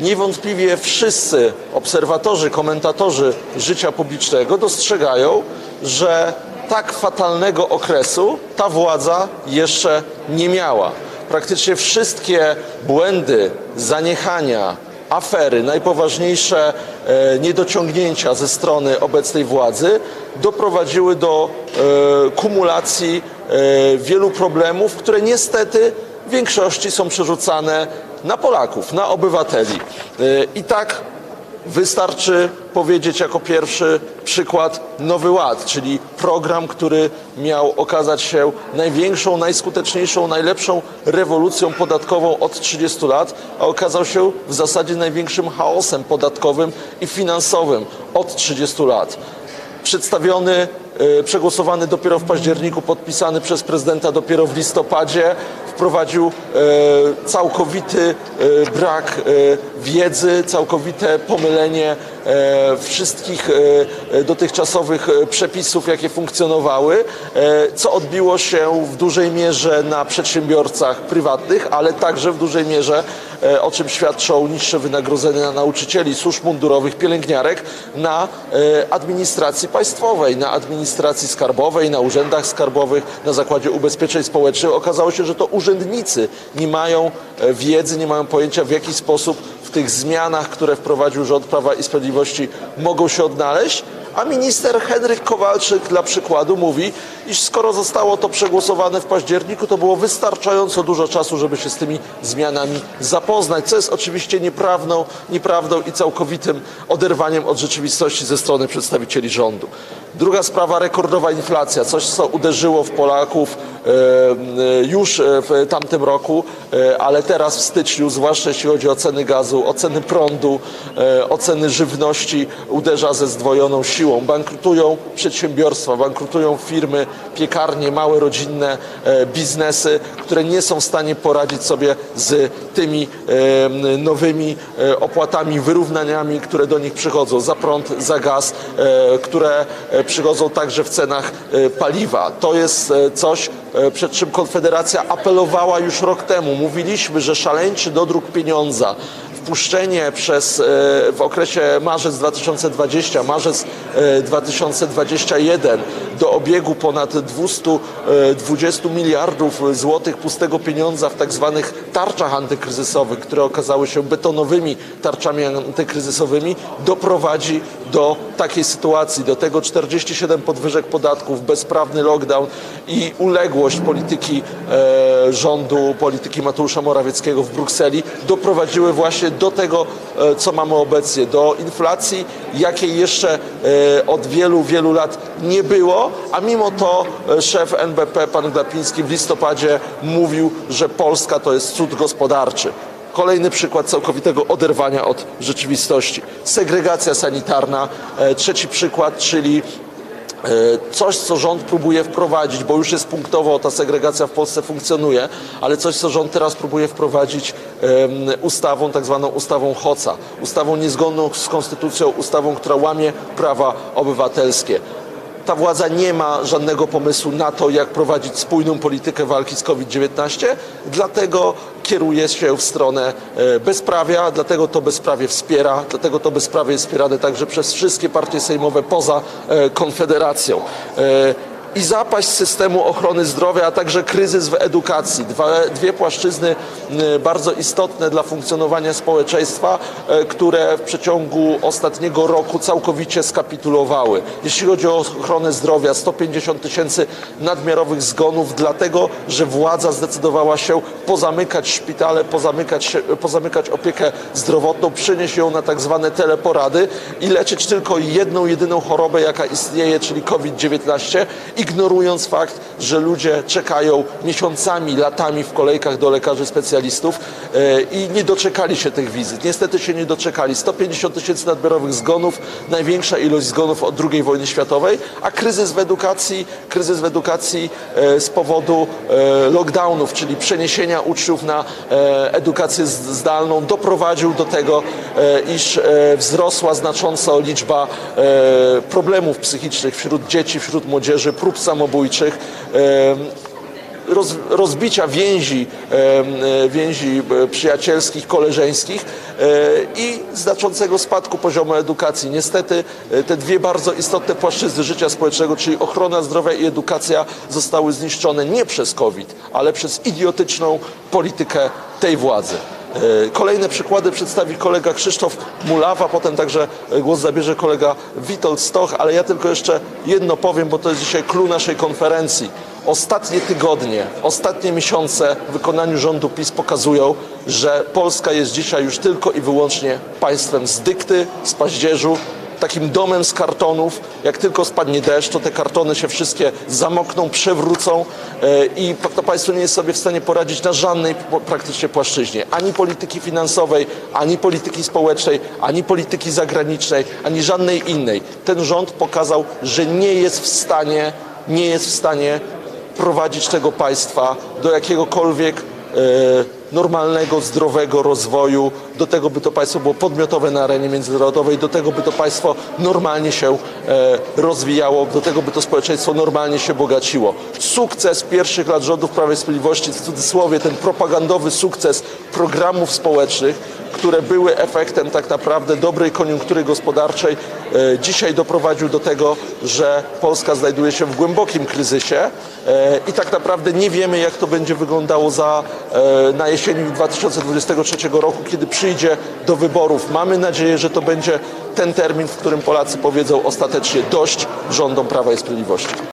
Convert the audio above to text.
niewątpliwie wszyscy obserwatorzy, komentatorzy życia publicznego dostrzegają, że tak fatalnego okresu ta władza jeszcze nie miała. Praktycznie wszystkie błędy, zaniechania, afery, najpoważniejsze e, niedociągnięcia ze strony obecnej władzy doprowadziły do e, kumulacji e, wielu problemów, które niestety w większości są przerzucane na Polaków, na obywateli. E, I tak Wystarczy powiedzieć jako pierwszy przykład Nowy Ład, czyli program, który miał okazać się największą, najskuteczniejszą, najlepszą rewolucją podatkową od 30 lat, a okazał się w zasadzie największym chaosem podatkowym i finansowym od 30 lat. Przedstawiony, e, przegłosowany dopiero w październiku, podpisany przez prezydenta dopiero w listopadzie, wprowadził e, całkowity e, brak wiedzy, całkowite pomylenie wszystkich dotychczasowych przepisów, jakie funkcjonowały, co odbiło się w dużej mierze na przedsiębiorcach prywatnych, ale także w dużej mierze, o czym świadczą niższe wynagrodzenia nauczycieli, służb mundurowych, pielęgniarek, na e, administracji państwowej, na administracji skarbowej, na urzędach skarbowych, na Zakładzie Ubezpieczeń Społecznych. Okazało się, że to urzędnicy nie mają e, wiedzy, nie mają pojęcia w jaki sposób w tych zmianach, które wprowadził rząd Prawa i Sprawiedliwości mogą się odnaleźć, a minister Henryk Kowalczyk dla przykładu mówi, iż skoro zostało to przegłosowane w październiku, to było wystarczająco dużo czasu, żeby się z tymi zmianami zapoznać, co jest oczywiście nieprawdą, nieprawdą i całkowitym oderwaniem od rzeczywistości ze strony przedstawicieli rządu. Druga sprawa, rekordowa inflacja, coś co uderzyło w Polaków e, e, już e, w tamtym roku, ale teraz w styczniu, zwłaszcza jeśli chodzi o ceny gazu, o ceny prądu, o ceny żywności, uderza ze zdwojoną siłą. Bankrutują przedsiębiorstwa, bankrutują firmy, piekarnie, małe rodzinne e, biznesy, które nie są w stanie poradzić sobie z tymi e, nowymi e, opłatami, wyrównaniami, które do nich przychodzą za prąd, za gaz, które przychodzą także w cenach paliwa. To jest coś, przed czym Konfederacja apelowała już rok temu. Mówiliśmy, że szaleńczy dodruk pieniądza, wpuszczenie przez, e, w okresie marzec 2020, marzec e, 2021 do obiegu ponad 220 miliardów złotych pustego pieniądza w tak zwanych tarczach antykryzysowych, które okazały się betonowymi tarczami antykryzysowymi, doprowadzi do takiej sytuacji, do tego 47 podwyżek podatków, bezprawny lockdown i uległość polityki e, rządu, polityki Mateusza Morawieckiego w Brukseli doprowadziły właśnie do tego, e, co mamy obecnie, do inflacji, jakiej jeszcze e, od wielu, wielu lat nie było, a mimo to e, szef NBP, pan Glapiński w listopadzie mówił, że Polska to jest cud gospodarczy. Kolejny przykład całkowitego oderwania od rzeczywistości. Segregacja sanitarna. E, Trzeci przykład, czyli e, coś, co rząd próbuje wprowadzić, bo już jest punktowo ta segregacja w Polsce funkcjonuje, ale coś, co rząd teraz próbuje wprowadzić ustawą, tak zwaną ustawą Hoca, ustawą niezgodną z konstytucją, ustawą, która łamie prawa obywatelskie. Ta władza nie ma żadnego pomysłu na to, jak prowadzić spójną politykę walki z COVID-19, dlatego kieruje się w stronę e, bezprawia, dlatego to bezprawie wspiera, dlatego to bezprawie jest wspierane także przez wszystkie partie sejmowe poza e, Konfederacją. I zapaść systemu ochrony zdrowia, a także kryzys w edukacji. Dwa, dwie płaszczyzny y, bardzo istotne dla funkcjonowania społeczeństwa, y, które w przeciągu ostatniego roku całkowicie skapitulowały. Jeśli chodzi o ochronę zdrowia, 150 tysięcy nadmiarowych zgonów, dlatego że władza zdecydowała się pozamykać szpitale, pozamykać, pozamykać opiekę zdrowotną, przynieść ją na tak zwane teleporady i leczyć tylko jedną, jedyną chorobę, jaka istnieje, czyli COVID-19, ignorując fakt, że ludzie czekają miesiącami, latami w kolejkach do lekarzy specjalistów e, i nie doczekali się tych wizyt. Niestety się nie doczekali. 150 tysięcy nadmiarowych zgonów, największa ilość zgonów od II wojny światowej, a kryzys w edukacji, kryzys w edukacji e, z powodu e, lockdownów, czyli przeniesienia uczniów na edukację zdalną, doprowadził do tego, iż wzrosła znacząco liczba problemów psychicznych wśród dzieci, wśród młodzi, prób samobójczych. E, roz, rozbicia więzi, e, więzi e, przyjacielskich, koleżeńskich e, i znaczącego spadku poziomu edukacji. Niestety te dwie bardzo istotne płaszczyzny życia społecznego, czyli ochrona zdrowia i edukacja zostały zniszczone nie przez COVID, ale przez idiotyczną politykę tej władzy. E, Kolejne przykłady przedstawi kolega Krzysztof Mulawa, potem także głos zabierze kolega Witold Stoch, ale ja tylko jeszcze jedno powiem, bo to jest dzisiaj clue naszej konferencji. Ostatnie tygodnie, ostatnie miesiące w wykonaniu rządu PiS pokazują, że Polska jest dzisiaj już tylko i wyłącznie państwem z dykty, z paździerzu, takim domem z kartonów. Jak tylko spadnie deszcz, to te kartony się wszystkie zamokną, przewrócą e, i to państwo nie jest sobie w stanie poradzić na żadnej praktycznie płaszczyźnie. Ani polityki finansowej, ani polityki społecznej, ani polityki zagranicznej, ani żadnej innej. Ten rząd pokazał, że nie jest w stanie, nie jest w stanie prowadzić tego państwa do jakiegokolwiek e, normalnego, zdrowego rozwoju, do tego, by to państwo było podmiotowe na arenie międzynarodowej, do tego, by to państwo normalnie się e, rozwijało, do tego, by to społeczeństwo normalnie się bogaciło. Sukces pierwszych lat rządów Prawa i Sprawiedliwości, w cudzysłowie ten propagandowy sukces programów społecznych, które były efektem tak naprawdę dobrej koniunktury gospodarczej, e, dzisiaj doprowadził do tego, że Polska znajduje się w głębokim kryzysie e, i tak naprawdę nie wiemy, jak to będzie wyglądało za, e, na jesieni 2023 roku, kiedy przyjdzie do wyborów. Mamy nadzieję, że to będzie ten termin, w którym Polacy powiedzą ostatecznie dość rządom Prawa i Sprawiedliwości.